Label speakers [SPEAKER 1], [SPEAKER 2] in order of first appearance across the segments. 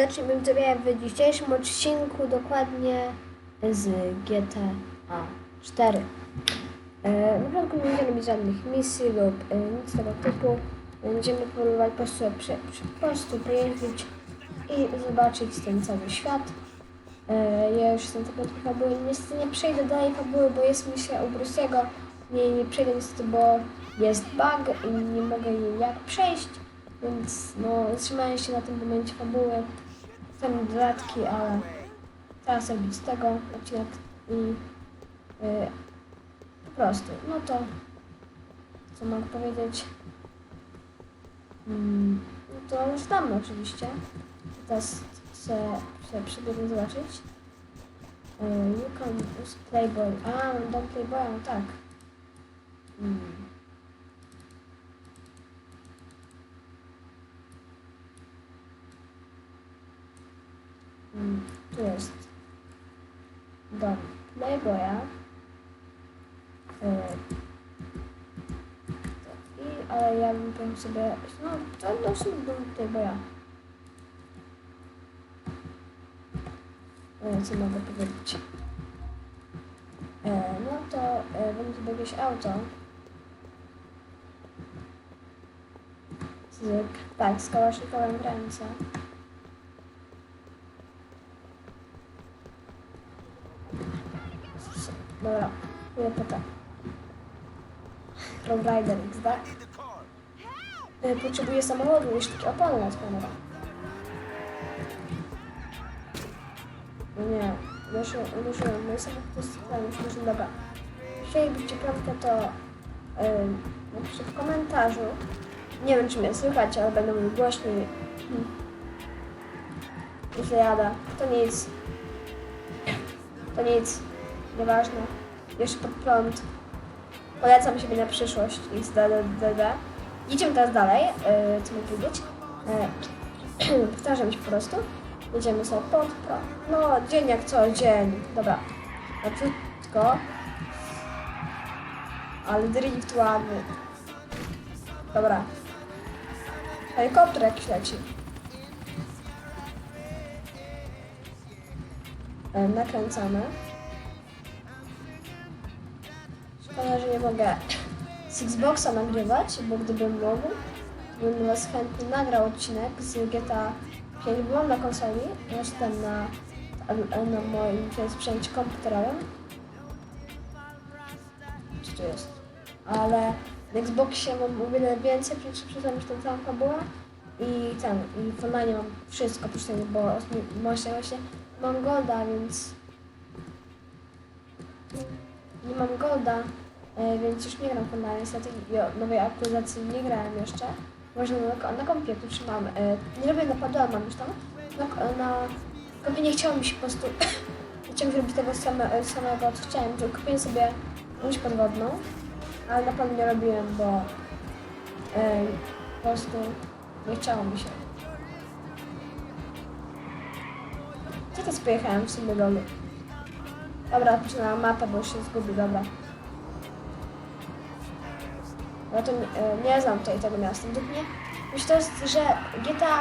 [SPEAKER 1] zacznijmy widzowie w dzisiejszym odcinku dokładnie z GTA 4. E, na początku nie będziemy robić żadnych misji lub e, nic tego typu. Będziemy próbować po prostu, po prostu pojeździć i zobaczyć ten cały świat. E, ja już jestem tego trochę fabuły. Niestety nie przejdę dalej fabuły, bo jest misja u Bruce'ego. Nie, nie przejdę niestety, bo jest bug i nie mogę jej jak przejść. Więc no, zatrzymałem się na tym momencie fabuły. Chcę dodatki, ale teraz robić z tego odcinek i yy, po prostu, no to co mogę powiedzieć? Mm, no to już dawno oczywiście. Teraz chcę, chcę przybiegnę zobaczyć. Yy, you can use Playboy. A, dom Playboya, no tak. Mm. Mm, Tu jest dom Playboya. E, I, ale ja bym sobie, no to dosyć dom Playboya. E, Co mogę powiedzieć? E, no to e, będzie sobie jakieś auto. Z, tak, z kałasznikowym ręce. Dobra, ile pyta. Road Rider XD. Y, Potrzebuję samochodu, jeszcze takie opony na kamera. No nie, muszę, muszę, mój samochód jest ten, już muszę, dobra. Bycie prawdę, to yy, napiszcie w komentarzu. Nie wiem, czy mnie słychać, ale będę mówił głośniej. Hmm. Jeśli jadę, to nic. To nic. Nieważne. Jeszcze pod prąd. Polecam siebie na przyszłość XDDD. Idziemy teraz dalej. Yy, co mogę powiedzieć? Yy, powtarzam się po prostu. Jedziemy sobie pod prąd. No, dzień jak co dzień. Dobra. Leciutko. Ale drift ładny. Dobra. Helikopter jakiś leci. Yy, nakręcamy. Szkoda, że nie mogę Xboxa nagrywać, bo gdybym mógł, to bym was chętnie nagrał odcinek z GTA 5. Byłam na konsoli, jestem na, na moim sprzęcie komputerowym. Czy tu jest? Ale na Xboxie mam o wiele więcej, przeczytam już tą całą fabułę i ten, i w online mam wszystko oprócz tego, bo właśnie, właśnie mam Golda, więc nie mam Golda, więc już nie gram online. Niestety nowej aktualizacji nie grałem jeszcze. Może na, na kompie tu trzymam. E, nie robię napadu, ale mam już tam. Na, na kompie nie chciało mi się po prostu chciałem zrobić tego same, e, samego, co chciałem. że Kupiłem sobie łódź podwodną, ale na pewno nie robiłem, bo e, po prostu nie chciało mi się. Teraz pojechałem w sumie dolu? Dobra, zaczynam mapę, bo już się zgubi, dobra. Ja to nie, nie znam tutaj tego miasta. Według mnie myślę, że GTA,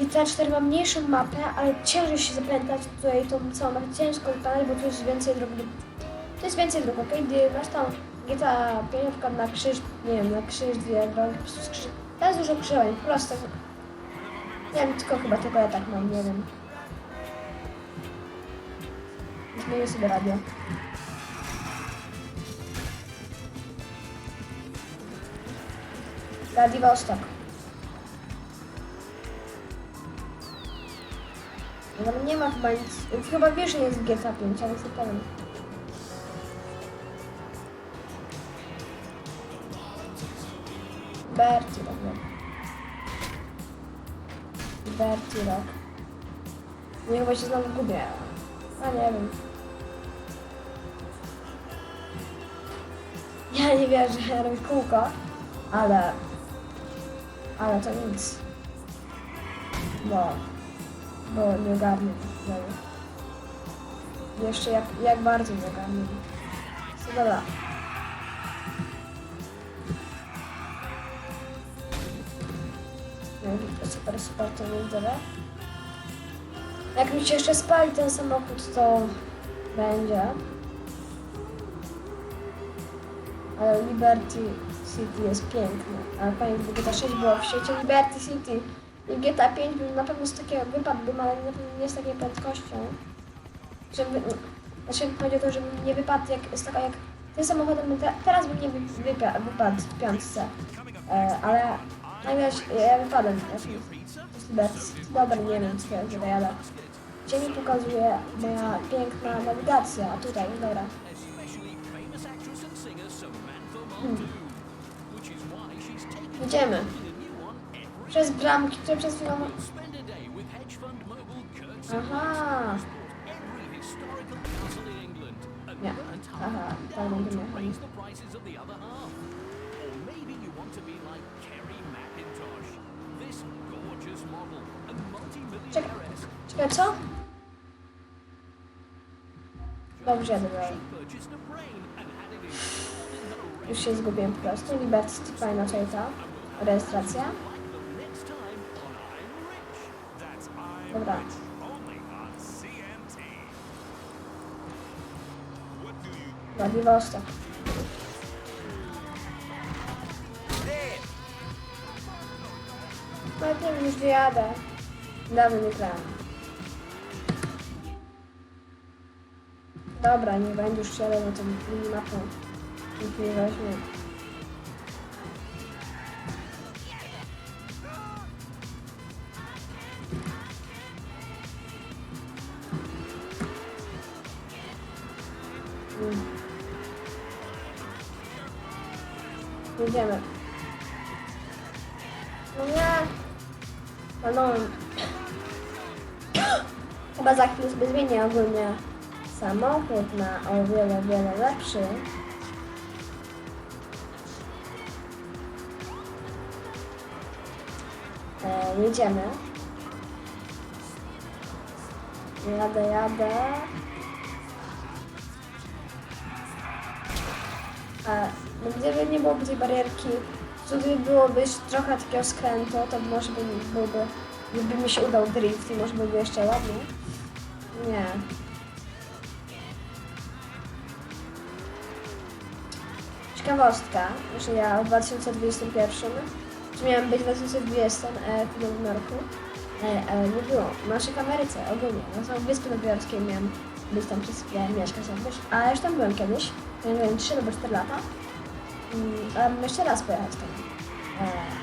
[SPEAKER 1] GTA 4 ma mniejszą mapę, ale ciężej się zapamiętać tutaj tą całą mapę. Ciężko zapamiętać, bo tu jest więcej dróg. To jest więcej dróg, okej? Gdy masz tam GTA 5 na przykład na krzyż, nie wiem, na krzyż, dwie drogi, po prostu skrzyż. To jest dużo krzyżowań, po prostu. Nie wiem, tylko chyba tylko ja tak mam, nie wiem. Zmienię sobie radio. Wladivostok. No nie ma chyba nic. Chyba wiesz, że jest GTA 5, ale nie powiem. Berti Rock. Berti Rock. Nie chyba się znowu gubię. A nie wiem. Ja nie wierzę, że robię kółko, ale... Ale to nic. Bo... Bo nie ogarnię tego. Jeszcze jak, jak bardzo nie ogarnię. No dobra. No, super, super to nie. Jak mi się jeszcze spali ten samochód, to będzie. Ale Liberty City jest piękne. Ale gdyby GTA 6 było w świecie Liberty City. I GTA 5 bym na pewno z takiego wypadłbym, ale na pewno nie z takiej prędkością. Żeby, znaczy chodzi o to, żebym nie wypadł jak, z taka jak tym samochodem, bym te, teraz bym nie wy, wypa, wypadł w piątce. E, ale się- ja wypadłem. Z Liberty City. Dobra, nie wiem, co ja tutaj jadę. Gdzie mi pokazuje moja piękna nawigacja? A tutaj, dobra. Idziemy. Przez bramki, które przez chwilę... Aha. Nie. Aha, tak będziemy jechali. Czekaj, czekaj, co? Dobrze, dalej. Już się zgubiłem po prostu. Liberty fajna tutaj ta rejestracja. Dobra. Nawet nie wiem, już gdzie jadę. Dawno nie grałem. Dobra, nie będzie już siadę na tą minimapę. Nikt nie weźmie. No nie. Palnąłem. Chyba za chwilę sobie zmienię ogólnie samochód na o wiele, wiele lepszy. E, jedziemy. Jadę, jadę. A no gdyby nie byłoby tej barierki, gdyby byłoby trochę takiego skrętu, to może by byłby, gdyby mi się udał drift i może byłby jeszcze ładniej. Nie. Ciekawostka, że ja w 2021, czy miałem być w 2020 e, w Nowym Jorku, ale nie było. W naszej Ameryce ogólnie, na samej Wyspie Nowojorskiej miałem być tam przez chwilę, mieszkać ale już tam byłem kiedyś, miałem 3 albo 4 lata. Bym jeszcze raz pojechać tam. E,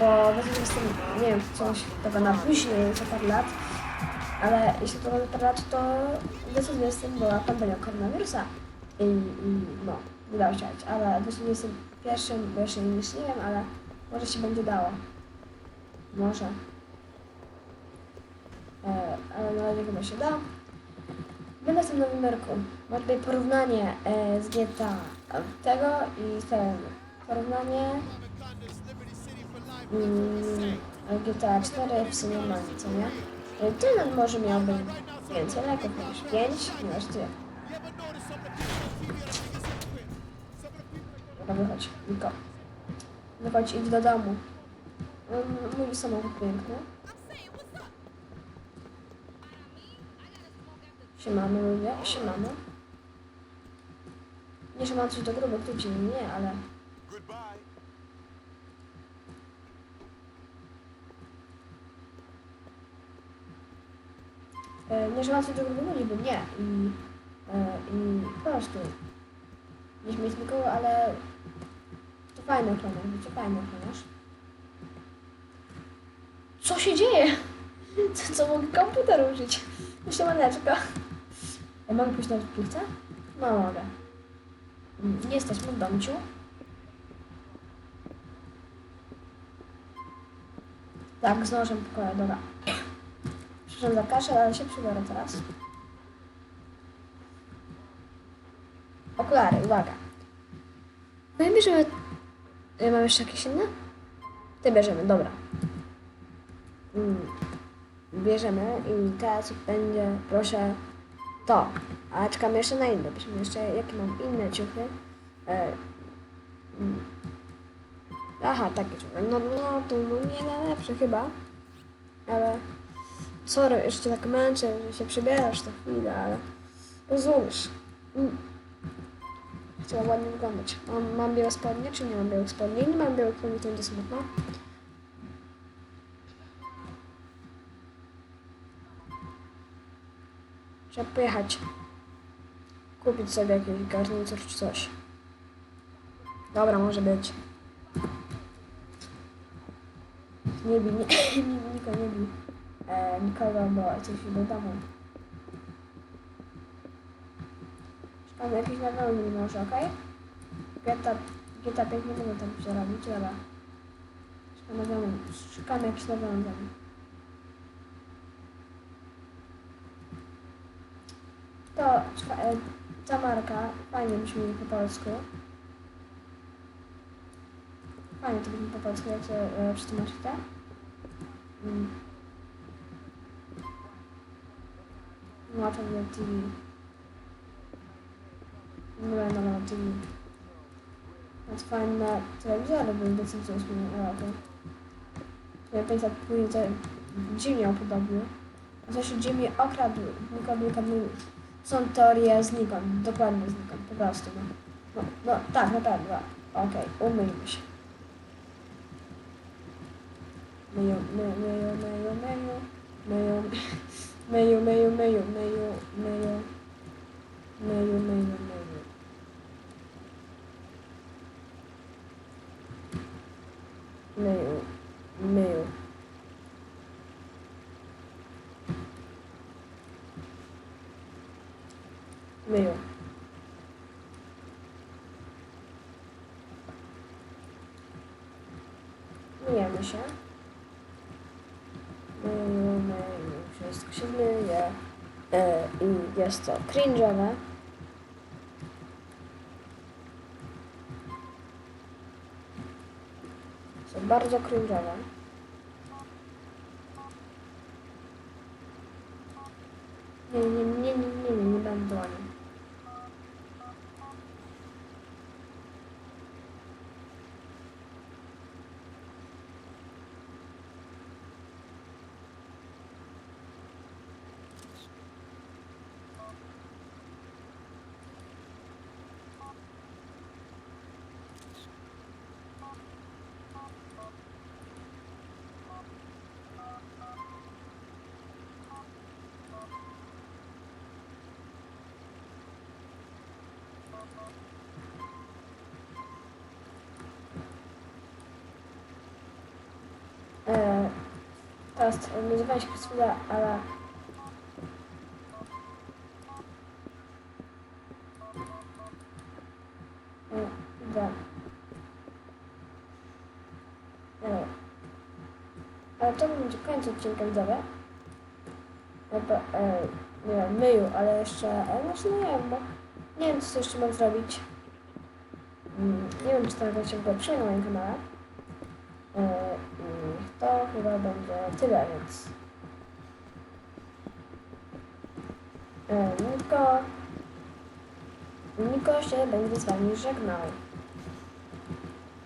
[SPEAKER 1] bo w 2020, nie wiem, coś tego na później, za parę lat, ale jeśli to za parę lat, to w 2020 była pandemia koronawirusa i, i no, nie dało się ale w 2021, bo jeszcze nie wiem, ale może się będzie dało. Może. E, ale na razie chyba się da. Będę w tym nowym roku. Mam tutaj porównanie e, z GTA tego i z tego. Porównanie mm, GTA 4 w Cinemanie, co nie? E, Ten może miałby więcej leków, niż 5, niż ty. Dobra, wychodź, Niko. Wychodź, idź do domu. Mm, Mój samochód piękny. Siemamy ludzie, siemamy. Nie, że mam coś do grubych ludzi, nie, ale... E, nie, że mam coś do grubych ludzi, bo nie. I, e, i po prostu... Nie śmieć nikogo, ale... To fajny ochroniarz, wiecie, fajny ochroniarz. Co się dzieje? Co, co mogę komputer użyć? Myślę, maneczko. Ja mogę pójść na piłce? No mogę. Mm, Jesteśmy w domciu. Tak, z nożem pokoju, dobra. Przepraszam za kaszel, ale się przybiorę teraz. Okulary, uwaga. No i bierzemy... Mam jeszcze jakieś inne? Te bierzemy, dobra. Mm. Bierzemy i teraz będzie, proszę, to. A czekamy jeszcze na inne. Bierzemy jeszcze, jakie mam inne ciuchy. E, mm. Aha, takie ciuchy. No, no to no, nie najlepsze chyba. Ale Sorry, jeszcze tak męczę, że się przebierasz to chwilę, ale rozumiesz. Mm. Chciałam ładnie wyglądać. Mam, mam białe spodnie, czy nie mam białych spodni? Nie mam białych spodni, to będzie smutno. Trzeba pojechać. Kupić sobie jakiś garnitur czy coś. Dobra, może być. Nie bij, nie, nikogo nie bij. E, nikogo, bo coś do domu. Szukamy jakiś nadal może, okej? GTA, GTA 5 nie mogę tam się robić, dobra. Szukamy. Szukamy jakiś nowy to e, ta marka fajnie brzmi po polsku. Fajnie to brzmi po polsku, jak się e, przetłumaczy to. Mm. No, to nie TV. W ogóle no, no, TV. That's fine na telewizorze był decyzją 8 roku. Ja pamiętam, później Jimmy opodobił. Zresztą Jimmy okradł, okradł, okradł, okradł są teorie znikąd, dokładnie znikąd, po prostu. No, no, no tak, naprawdę. Okej, okay, umyjmy się. Myju, myju, myju, myju, myju, myju, myju, myju, myju, myju, myju, myju, myju, myju. Myju, myju. Myju. Myjemy się. Myju, myju, wszystko się myje. E, I jest to cringe'owe. Są bardzo cringe'owe. Nie, nie, nie, nie, nie, nie, nie będę o nim. E, nie nazywam się chwilę, ale... Idę. E, ale to będzie koniec odcinka widzowie. Jakby, e, nie wiem, myju, ale jeszcze, e, znaczy nie wiem, bo nie wiem co jeszcze mam zrobić. Mm, Nie wiem, czy to się w ogóle na moim kanale. To chyba będzie tyle, więc... E, Niko... Niko się będzie z wami żegnał.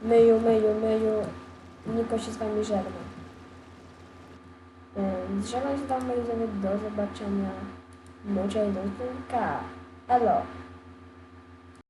[SPEAKER 1] Myju, myju, myju. Niko się z wami żegna. E, Żegnam się tam, moi do zobaczenia. Mucie do odcinka. Elo.